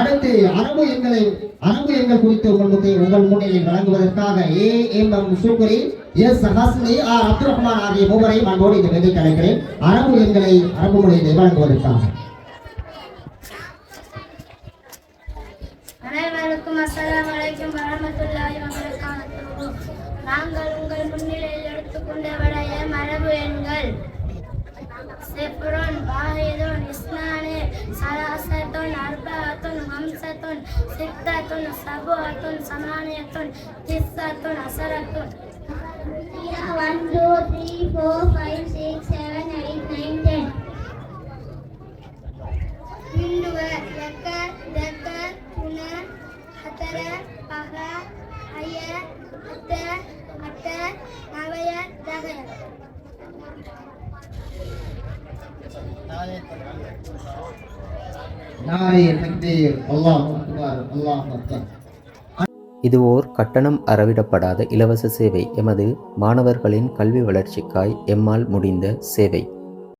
அடுத்து அன்பு எண்களை அன்பு எண்கள் குறித்து உங்கள் உங்கள் முன்னிலை வழங்குவதற்காக A M M Shukuri S Hasni R Abdul Rahman ஆகிய மூவரையும் அன்போடு இந்த வேதிக்கு கலைக்கிறேன் அரபு எண்களை அரபு மொழியை வழங்குவதற்காக. அனைவருக்கும் அஸ்ஸலாமு அலைக்கும் வரமத்துல்லாஹி வபரகாத்துஹு. நாங்கள் உங்கள் முன்னிலையில் எடுத்துக்கொண்ட விடைய மரபு எண்கள். செப்ரோன் வாஹிதுன் இஸ்னானி சலா ستة سبعة ثمانية تسعة عشرة Yeah, one, two, three, four, five, six, seven, eight, nine, ten. من لك ذك هنا حتر قهر حيا حتى حتى نعبيا دغر Thank you. அல்லாஹ் அல்லாஹ் அக்பர் இது ஓர் கட்டணம் அறவிடப்படாத இலவச சேவை எமது மாணவர்களின் கல்வி வளர்ச்சிக்காய் எம்மால் முடிந்த சேவை.